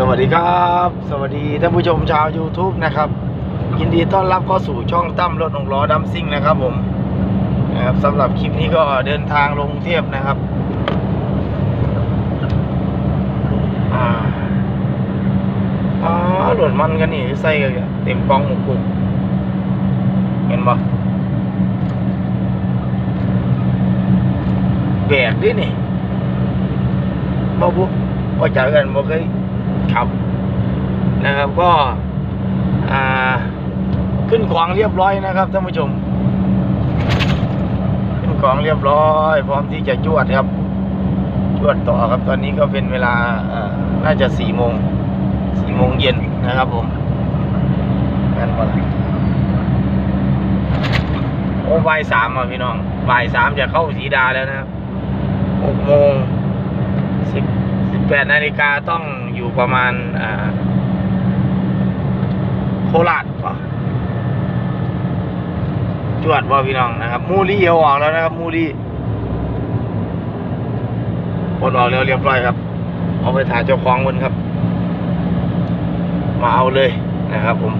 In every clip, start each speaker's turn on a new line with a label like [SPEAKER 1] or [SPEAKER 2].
[SPEAKER 1] สวัสดีครับ สวัสดีท่านผู้ชมชาว YouTube นะครับ ยินดีต้อนรับเข้าสู่ช่องตั้มรถหงล้อดัมซิ่งนะครับผมนะครับสำหรับคลิปนี้ก็เดินทางลงกรุงเทพนะครับอ่าอ๋อหลดมันกันนี่ใส่กันเต็มกองหมกปุกเห็นปะแบกดินี่บ่บุบ่จักกันบ่เคย ขับนะครับก็ขึ้นของเรียบร้อยนะครับท่านผู้ชม ขึ้นของเรียบร้อย พร้อมที่จะจวดครับจวดต่อครับตอนนี้ก็เป็นเวลาน่าจะสี่โมงสี่โมงเย็นนะครับผมกันพอละโอ้บ่ายสามอะพี่น้องบ่ายสามจะเข้าสีดาแล้วนะครับหกโมงสิบสิบแปดนาฬิกาต้อง อยู่ประมาณโคราชป่ะจวดว่าพี่น้องนะครับ มูลี่เอาออกแล้วนะครับ มูลี่ปลดออกแล้วเรียบร้อยครับ เอาไปถ่ายเจ้าของมันครับ มาเอาเลยนะครับผม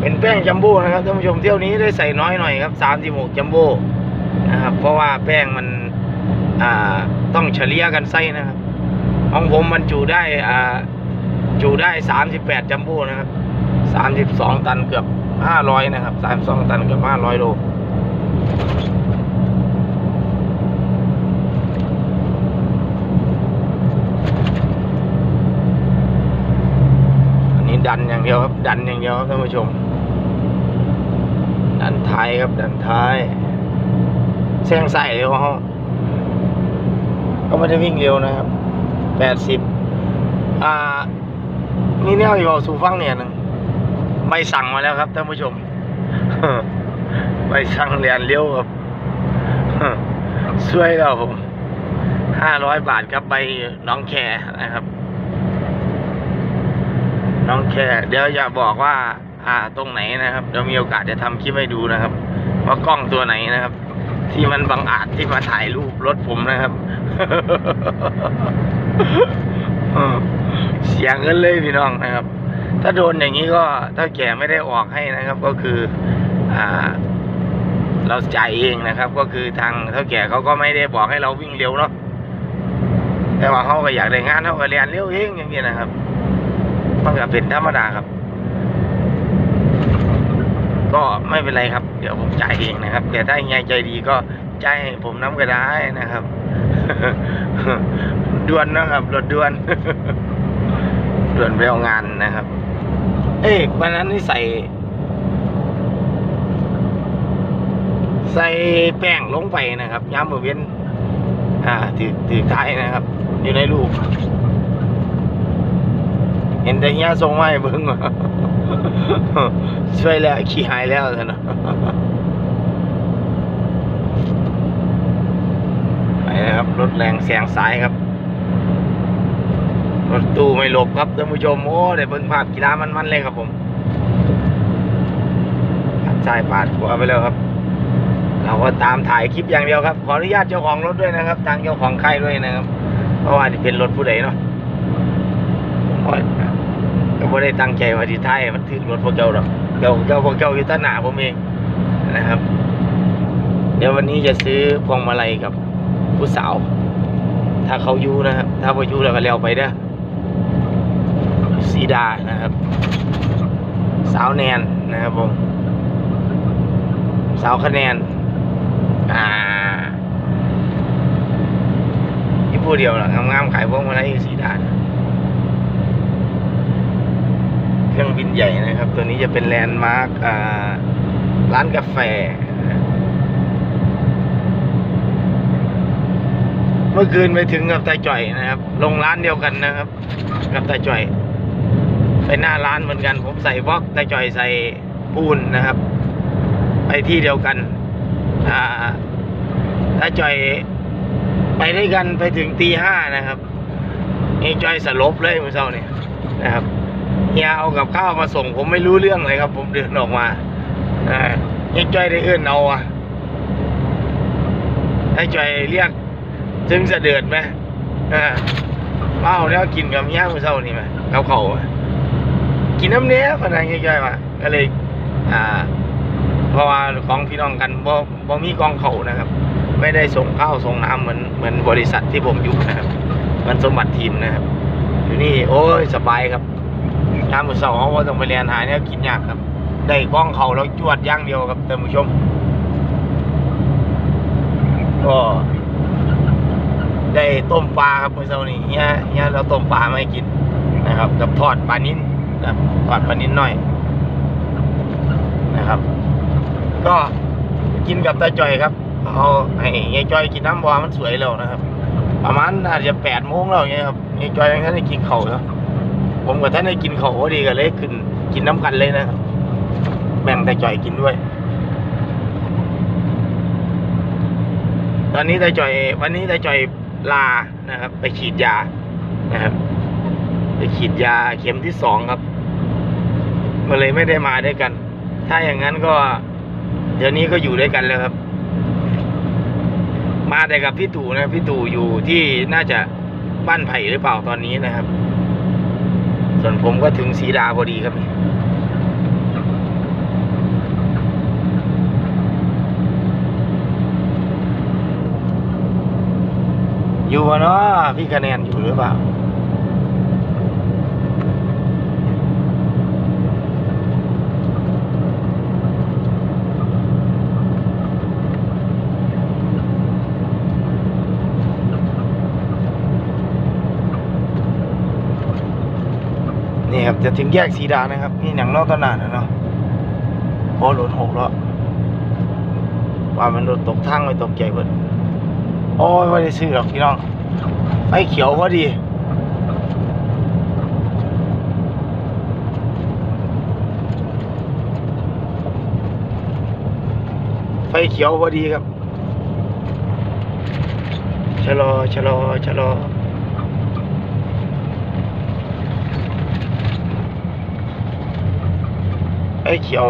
[SPEAKER 1] เป็นแป้งจัมโบ้นะครับท่านผู้ชมเที่ยวนี้ได้ใส่น้อยหน่อยครับสามสิบหกจัมโบ้นะครับ เพราะว่าแป้งมัน อ่าต้องเฉลี่ยกันไส้นะครับของผมมันจุได้อ่าจุได้สามสิบแปดจัมโบ้นะครับสามสิบสองตันเกือบห้าร้อยนะครับสามสองตันเกือบห้าร้อยโลอันนี้ดันอย่างเดียวครับ ดันอย่างเดียวครับท่านผู้ชม ดันท้ายครับ ดันท้ายแซงใส่เลยเขา ก็ไม่ได้วิ่งเร็วนะครับแปดสิบอ่านี่แนวอยู่เอาสูฟังเนี่ยหนึ่งใบสั่งมาแล้วครับท่านผู้ชมใบสั่งเรียนเลี้ยวครับช่วยเราผมห้าร้อยบาทครับใบน้องแคร์นะครับ น้องแคร์เดี๋ยวจะบอกว่า อ่าตรงไหนนะครับเดี๋ยวมีโอกาสจะทำคลิปให้ดูนะครับ ว่ากล้องตัวไหนนะครับ ที่มันบังอาจที่มาถ่ายรูปรถผมนะครับ เสียเงินเลยพี่น้องนะครับ ถ้าโดนอย่างนี้ก็ถ้าแก่ไม่ได้ออกให้นะครับ ก็คืออ่าเราจ่ายเองนะครับ ก็คือทางเท่าแก่เขาก็ไม่ได้บอกให้เราวิ่งเร็วเนาะแต่ว่าเขาก็อยากได้งานเขาก็เรียนเร็วเองอย่างนี้นะครับ มันก็เป็นธรรมดาครับ ก็ไม่เป็นไรครับ เดี๋ยวผมจ่ายเองนะครับ แต่ถ้ายังไงใจดีก็จ่ายให้ผมน้ำก็ได้นะครับด่วนนะครับรถด่วนด่วนไปเอางานนะครับ เอ้ยวันนั้นนี่ใส่ ใส่แป้งลงไปนะครับย้ำมือเว้น อ่าถือถือท้ายนะครับ อยู่ในรูป เห็นแต่เฮียส่งมาให้เบิ่งว่า ช่วยแล้วขี่หายแล้วนะไปนะครับรถแรงแซงซ้ายครับรถตู้ไม่หลบครับท่านผู้ชมโอ้ได้เบิ่งภาพกีฬามันๆเลยครับผมปาดซ้ายปาดขวาไปแล้วครับ เราก็ตามถ่ายคลิปอย่างเดียวครับ ขออนุญาตเจ้าของรถด้วยนะครับ ทางเจ้าของค่ายด้วยนะครับ เพราะว่านี่เป็นรถผู้ใดเนาะ ผมก็ก็ไม่ได้ตั้งใจว่าที่ไทยมันถึงรถพวกเจ้าหรอกเจ้าเจ้าพวกเจ้าอยู่ต้านหนาผมเองนะครับ เดี๋ยววันนี้จะซื้อพวงมาลัยกับผู้สาว ถ้าเขาอยู่นะครับ ถ้าพออยู่แล้วก็เลี้ยวไปเด้อสีดานะครับ สาวแนนนะครับผมสาวคะแนนอ่าที่ผู้เดียวหรอกงามๆขายพวงมาลัยอยู่สีดาน เครื่องบินใหญ่นะครับ ตัวนี้จะเป็นแลนด์มาร์คอ่าร้านกาแฟ เมื่อคืนไปถึงกับตาจ่อยนะครับ ลงร้านเดียวกันนะครับ กับตาจ่อย ไปหน้าร้านเหมือนกัน ผมใส่บล็อกตาจ่อยใส่ปูนนะครับ ไปที่เดียวกันอ่าตาจ่อยไปด้วยกันไปถึงตีห้านะครับนี่จ่อยสลบเลยเมื่อเช้านี่นะครับ เฮียเอากับข้าวมาส่ง ผมไม่รู้เรื่องเลยครับ ผมเดินออกมาอ่าเฮียจ้อยได้เอื้อนเอาอะให้จอยเรียกจึงจะเดือดไหมเออเมาแล้วกินกับเมียมื้อเช้านี่ไหมกับเขาวอะกินน้ำเนี้ยพนันย่อยมาก็เลย อ่า เพราะว่าของพี่น้องกันบ่บ่มีกองเขานะครับ ไม่ได้ส่งข้าวส่งน้ำเหมือนเหมือนบริษัทที่ผมอยู่นะครับ มันสมบัติทีมนะครับอยู่นี่โอ้ยสบายครับ ยามมื้อเช้าเขาบ่ต้องไปเรียนหาเนี่ยกินยากครับ ได้กล้องเขาแล้วจวดอย่างเดียวครับท่านผู้ชมก็ได้ต้มปลาครับมื้อเช้านี้เฮียเฮียเราต้มปลามาให้กินนะครับ กับทอดปลานิ้นกับทอดปลานิ้นหน่อยนะครับ ก็กินกับตาจ่อยครับเอาให้ยายจอยกินน้ำบอมันสวยแล้วนะครับ ประมาณอาจจะแปดโมงแล้วเงี้ยครับยายจอยยังท่านได้กินเขาวเนา ผมกับท่านได้กินเขาวดีกันเลยขึ้นกินน้ำกันเลยนะครับแบ่งตาจ่อยกินด้วย ตอนนี้ตาจ่อย วันนี้ตาจ่อยลานะครับ ไปฉีดยานะครับ ไปฉีดยาเข็มที่สองครับมาเลยไม่ได้มาด้วยกัน ถ้าอย่างนั้นก็ เดี๋ยวนี้ก็อยู่ด้วยกันแล้วครับ มาแต่กับพี่ตู่นะพี่ตู่อยู่ที่น่าจะบ้านไผ่หรือเปล่าตอนนี้นะครับ ส่วนผมก็ถึงสีดาพอดีครับอยู่วะเนาะพี่คะแนนอยู่หรือเปล่า ครับจะถึงแยกสีดานะครับ นี่หนังนอกตลาดนะเนาะโอ้หลนหกแล้วว่ามันโดนตกทางไปตกใจเพิ่นโอ้ยไม่ได้ซื้อหรอกพี่น้องไฟเขียวพอดีไฟเขียวพอดีครับชะลอชะลอชะลอ ไอ้เขียว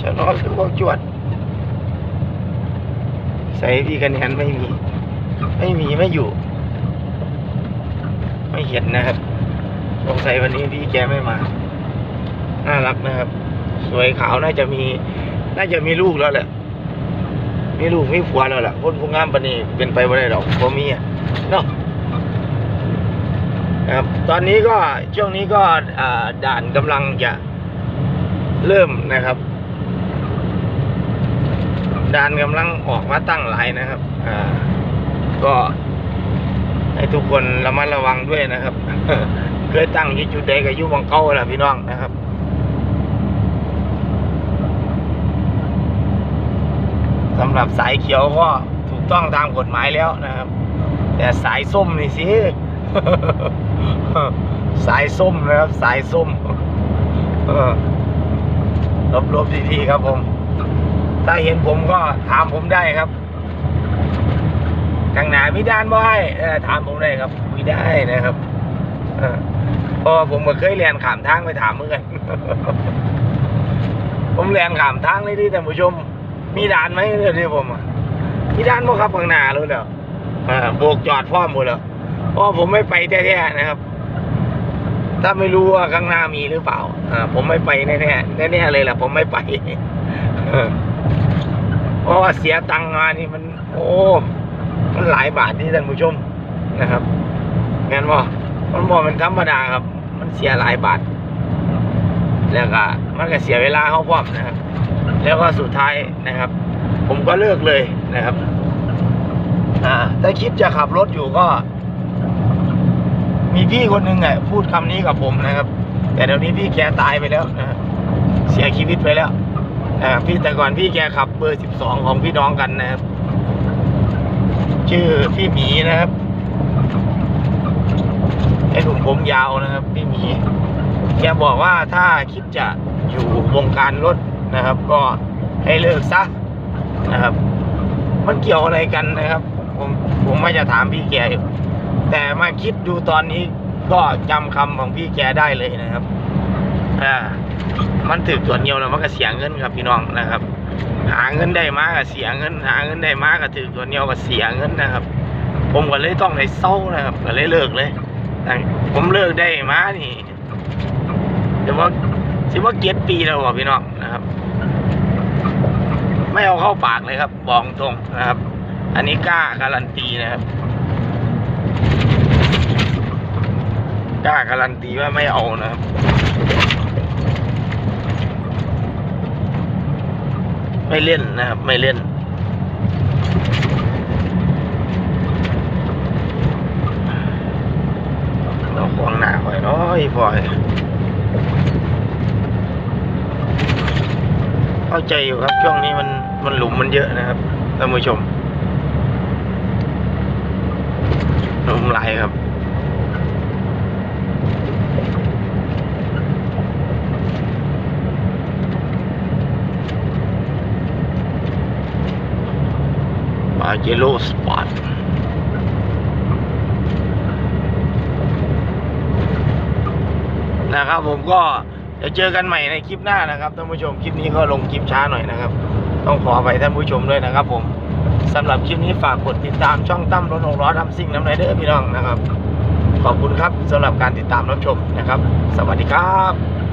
[SPEAKER 1] ชะลอหรือว่าจวด ใส่พี่คะแนนไม่มี ไม่มีไม่อยู่ ไม่เห็นนะครับสงสัยวันนี้พี่แกไม่มา น่ารักนะครับ สวยขาวน่าจะมี น่าจะมีลูกแล้วแหละ มีลูกมีผัวแล้วแหละคนผู้งามปนี้เป็นไปไม่ได้หรอกเพราะมีอะเนาะนะครับ ตอนนี้ก็ช่วงนี้ก็อ่าด่านกำลังจะ เริ่มนะครับด่านกำลังออกมาตั้งหลายนะครับ อ่า ก็ให้ทุกคนระมัดระวังด้วยนะครับ เคยตั้งยี่จุดใดกับยุบังเก้าแหละพี่น้องนะครับ สำหรับสายเขียวก็ถูกต้องตามกฎหมายแล้วนะครับ แต่สายส้มนี่สิ สายส้มนะครับ สายส้ม เออ ลบลบดีๆครับผม ถ้าเห็นผมก็ถามผมได้ครับทางหนามีด้านบ่ให้ถามผมได้ครับมีได้นะครับเพราะผมก็เคยเรียนขามทางไปถามเมื่อกันผมเรียนขามทางเลยที่ท่านผู้ชม มีด่านไหมเดี๋ยวนี้ผมมีด่านบ่ครับข้างหน้าเลยเดี๋ยวโบกจอดพร้อมหมดแล้วเพราะผมไม่ไปแท้ๆนะครับ ถ้าไม่รู้ว่าข้างหน้ามีหรือเปล่าอ่าผมไม่ไปแน่ๆแน่ๆเลยแหละผมไม่ไปเพราะว่าเสียตังค์มานี่มัน โอ้มันหลายบาทที่ท่านผู้ชมนะครับงั้นว่ามันบอกมันธรรมดาครับ มันเสียหลายบาท แล้วก็มันก็เสียเวลาเขาพร้อมนะครับ แล้วก็สุดท้ายนะครับ ผมก็เลิกเลยนะครับ อ่าถ้าคิดจะขับรถอยู่ก็ มีพี่คนหนึ่งอะพูดคำนี้กับผมนะครับ แต่เดี๋ยวนี้พี่แกตายไปแล้วนะเสียชีวิตไปแล้วพี่แต่ก่อนพี่แกขับเบอร์สิบสองของพี่น้องกันนะครับ ชื่อพี่หมีนะครับไอ้หนุ่มผมยาวนะครับ พี่หมีแกบอกว่าถ้าคิดจะอยู่วงการรถนะครับ ก็ให้เลิกซะนะครับ มันเกี่ยวอะไรกันนะครับ ผมผมไม่จะถามพี่แกอยู่ แต่มาคิดดูตอนนี้ก็จำคำของพี่แกได้เลยนะครับ อ่า มันถือตัวเดียวแล้วมันก็เสียเงินครับพี่น้องนะครับ หาเงินได้มากก็เสียเงิน หาเงินได้มากก็ถือตัวเดียวก็เสียเงินนะครับ ผมก็เลยต้องให้เศร้านะครับก็เลยเลิกเลยแต่ผมเลิกได้มานี่เดี๋ยวว่าสิว่าเกียรปีแล้วว่ะพี่น้องนะครับ ไม่เอาเข้าปากเลยครับบอกตรงนะครับ อันนี้กล้าการันตีนะครับ กล้าการันตีว่าไม่เอานะครับไม่เล่นนะครับ ไม่เล่น เราควางหน้าไว้ร้อยพอยเข้าใจอยู่ครับ ช่วงนี้มันมันหลุมมันเยอะนะครับท่านผู้ชมหลุมไหลายครับ ปาเจโลสปอร์ตนะครับผมก็จะเจอกันใหม่ในคลิปหน้านะครับท่านผู้ชมคลิปนี้ก็ลงคลิปช้าหน่อยนะครับ ต้องขอไปท่านผู้ชมด้วยนะครับผมสำหรับคลิปนี้ฝากกดติดตามช่องตั้มรถหกล้อทำสิ่งน้ำไรเด้อพี่น้องนะครับ ขอบคุณครับสำหรับการติดตามรับชมนะครับ สวัสดีครับ